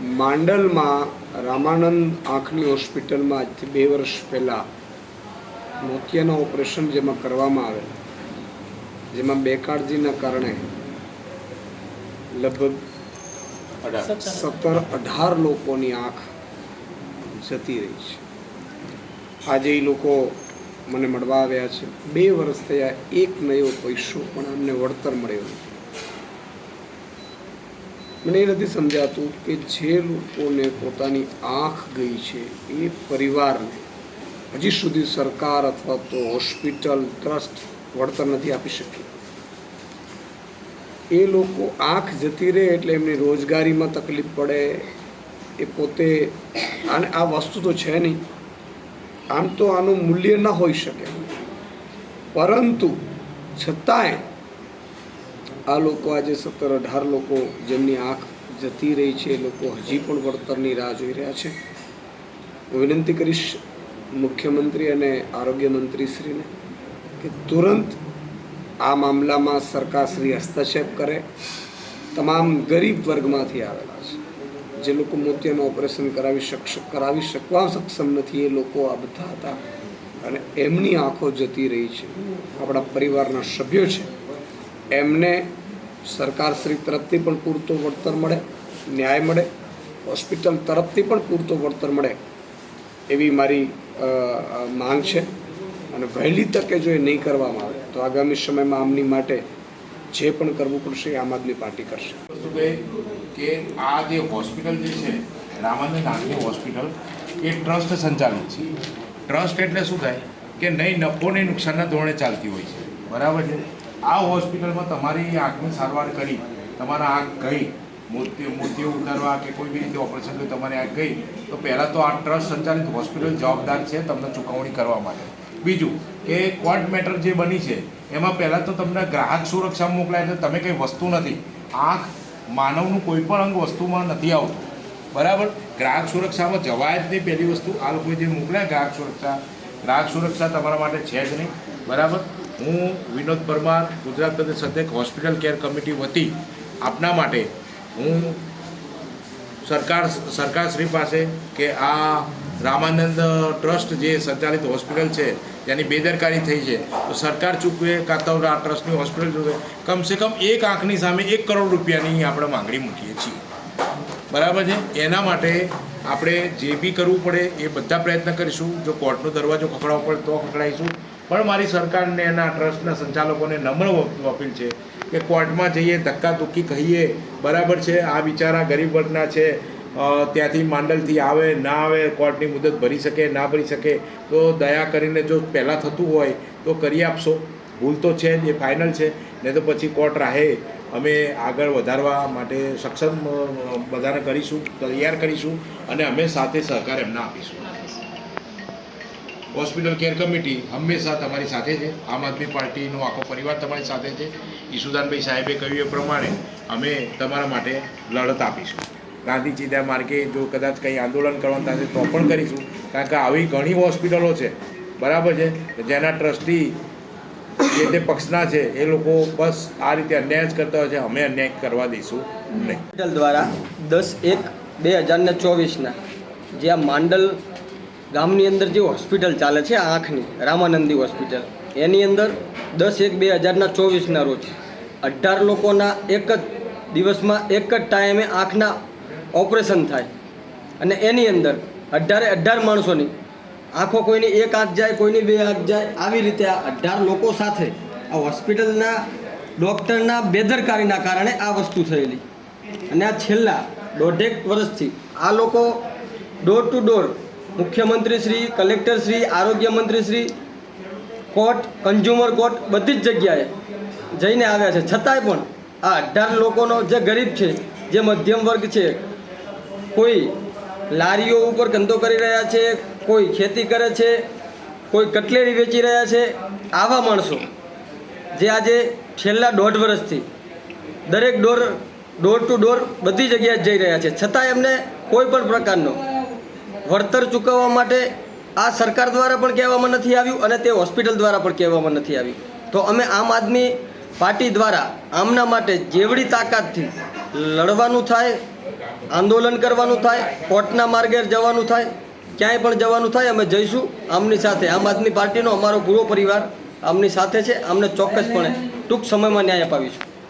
માંડલમાં રામાનંદ આંખની હોસ્પિટલમાં આજથી બે વર્ષ પહેલાં મોતિયાના ઓપરેશન જેમાં કરવામાં આવેલ. જેમાં બેકાળજીના કારણે લગભગ સત્તર અઢાર લોકોની આંખ જતી રહી છે. આજે એ લોકો મને મળવા આવ્યા છે. બે વર્ષ થયા, એક નયો પૈસો પણ અમને વળતર મળ્યો નથી. મને એ નથી સમજાતું કે જે લોકોને પોતાની આંખ ગઈ છે એ પરિવારને હજી સુધી સરકાર અથવા તો હોસ્પિટલ, ટ્રસ્ટ વળતર નથી આપી શકી એ લોકો આંખ જતી રહે એટલે એમની રોજગારીમાં તકલીફ પડે, એ પોતે અને આ વસ્તુ તો છે નહીં. આમ તો આનું મૂલ્ય ન હોઈ શકે. પરંતુ છતાંય આ લોકો આજે સત્તર અઢાર લોકો જેમની આંખ જતી રહી છે, એ લોકો હજી પણ વળતરની રાહ જોઈ રહ્યા છે. હું વિનંતી કરીશ મુખ્યમંત્રી અને આરોગ્ય મંત્રીશ્રીને કે તુરંત આ મામલામાં સરકારશ્રી હસ્તક્ષેપ કરે. તમામ ગરીબ વર્ગમાંથી આવેલા છે. જે લોકો મોતિયાનું ઓપરેશન કરાવી શક, કરાવી શકવા સક્ષમ નથી, એ લોકો આ બધા હતા અને એમની આંખો જતી રહી છે. આપણા પરિવારના સભ્યો છે. એમને સરકારશ્રી તરફથી પણ પૂરતો વળતર મળે, ન્યાય મળે, હોસ્પિટલ તરફથી પણ પૂરતો વળતર મળે એવી મારી માંગ છે. અને વહેલી તકે જો એ નહીં કરવામાં આવે, તો આગામી સમયમાં આમની માટે જે પણ કરવું પડશે આમ આદમી પાર્ટી કરશે. કે આ જે હોસ્પિટલ જે છે, રામાનંદ ગાંધી હોસ્પિટલ, એ ટ્રસ્ટ સંચાલિત છે. ટ્રસ્ટ એટલે શું થાય? કે નહીં, નફો નહીં, નુકસાનના ધોરણે ચાલતી હોય છે. બરાબર છે? આ હોસ્પિટલમાં તમારી આંખની સારવાર કરી, તમારા આંખ ગઈ, મોતી મોતીઓ ઉતારવા કે કોઈ બી રીતે ઓપરેશન કરી તમારી આંખ ગઈ, તો પહેલાં તો આ ટ્રસ્ટ સંચાલિત હોસ્પિટલ જવાબદાર છે તમને ચૂકવણી કરવા માટે. બીજું કે કોર્ટ મેટર જે બની છે, એમાં પહેલાં તો તમને ગ્રાહક સુરક્ષા મોકલાય છે, તમે કંઈ વસ્તુ નથી. આંખ માનવનું કોઈ પણ અંગ વસ્તુમાં નથી આવતું. બરાબર? ગ્રાહક સુરક્ષામાં જવાય જ નહીં પહેલી વસ્તુ. આ લોકોએ જે મોકલ્યા, ગ્રાહક સુરક્ષા ગ્રાહક સુરક્ષા તમારા માટે છે જ નહીં. બરાબર? હું વિનોદ પરમાર, ગુજરાત પ્રદેશ અધ્યક્ષ, હોસ્પિટલ કેર કમિટી વતી આપના માટે હું સરકાર, સરકારશ્રી પાસે કે આ રામાનંદ ટ્રસ્ટ જે સંચાલિત હોસ્પિટલ છે તેની બેદરકારી થઈ છે, તો સરકાર ચૂકવે કાં તો આ ટ્રસ્ટની હોસ્પિટલ ચૂકવે? કમસે કમ એક આંખની સામે એક કરોડ રૂપિયાની આપણે માંગણી મૂકીએ છીએ. બરાબર છે? એના માટે આપણે જે બી કરવું પડે એ બધા પ્રયત્ન કરીશું. જો કોર્ટનો દરવાજો ખખડાવવો પડે તો ખખડાવીશું. પણ મારી સરકારને એના ટ્રસ્ટના સંચાલકોને નમ્ર અપીલ છે કે કોર્ટમાં જઈએ ધક્કાધુક્કી કહીએ, બરાબર છે, આ બિચારા ગરીબ વર્ગના છે ત્યાંથી માંડલથી આવે, ના આવે, કોર્ટની મુદત ભરી શકે, ના ભરી શકે, તો દયા કરીને જો પહેલાં થતું હોય, તો કરી આપશો. ભૂલ તો છે જ, એ ફાઇનલ છે. નહીં તો પછી કોર્ટ રાહે. અમે આગળ વધારવા માટે સક્ષમ બધાને કરીશું, તૈયાર કરીશું, અને અમે સાથે સહકાર એમના આપીશું. હોસ્પિટલ કેર કમિટી હંમેશા તમારી સાથે છે. આમ આદમી પાર્ટીનો આખો પરિવાર તમારી સાથે છે. ઈસુદાનભાઈ સાહેબે કહ્યું એ પ્રમાણે અમે તમારા માટે લડત આપીશું. ગાંધી ચિંતા માર્ગે જો કદાચ કંઈ આંદોલન કરવાનું થશે તો પણ કરીશું. કારણ કે આવી ઘણી હોસ્પિટલો છે. બરાબર છે? જેના ટ્રસ્ટી જે તે પક્ષના છે, એ લોકો બસ આ રીતે અન્યાય જ કરતા હોય છે. અમે અન્યાય કરવા દઈશું નહીં. દ્વારા દસ એક બે હજાર ને ચોવીસના જે આ માંડલ ગામની અંદર જે હોસ્પિટલ ચાલે છે આંખની, રામાનંદી હોસ્પિટલ, એની અંદર દસ એક બે હજારના ચોવીસના રોજ અઢાર લોકોના એક જ દિવસમાં એક જ ટાઈમે આંખના ઓપરેશન થાય. અને એની અંદર અઢારે અઢાર માણસોની આંખો કોઈની એક આંખ જાય, કોઈની બે આંખ જાય, આવી રીતે આ અઢાર લોકો સાથે આ હોસ્પિટલના ડૉક્ટરના બેદરકારીના કારણે આ વસ્તુ થયેલી. અને આ છેલ્લા દોઢેક વર્ષથી આ લોકો ડોર ટુ ડોર મુખ્યમંત્રી શ્રી, કલેક્ટર શ્રી, આરોગ્ય મંત્રી શ્રી, કોર્ટ કન્ઝ્યુમર કોર્ટ બધી જ જગ્યાએ જઈને આવ્યા છે. છતાંય પણ આ અઢાર લોકોનો જે ગરીબ છે, જે મધ્યમ વર્ગ છે, કોઈ લારીઓ ઉપર ધંધો કરી રહ્યા છે, કોઈ ખેતી કરે છે, કોઈ કટલેરી વેચી રહ્યા છે, આવા માણસો જે આજે છેલ્લા દોઢ વર્ષથી દરેક ડોર ડોર ટુ ડોર બધી જગ્યાએ જઈ રહ્યા છે. છતાં એમને કોઈ પણ પ્રકારનો વળતર ચૂકવવા માટે આ સરકાર દ્વારા પણ કહેવામાં નથી આવ્યું અને તે હોસ્પિટલ દ્વારા પણ કહેવામાં નથી આવ્યું તો અમે આમ આદમી પાર્ટી દ્વારા આમના માટે જેવડી તાકાતથી લડવાનું થાય, આંદોલન કરવાનું થાય, કોર્ટના માર્ગે જવાનું થાય, ક્યાંય પણ જવાનું થાય, અમે જઈશું. આમની સાથે આમ આદમી પાર્ટીનો અમારો પૂરો પરિવાર આમની સાથે છે. અમને ચોક્કસપણે ટૂંક સમયમાં ન્યાય અપાવીશું.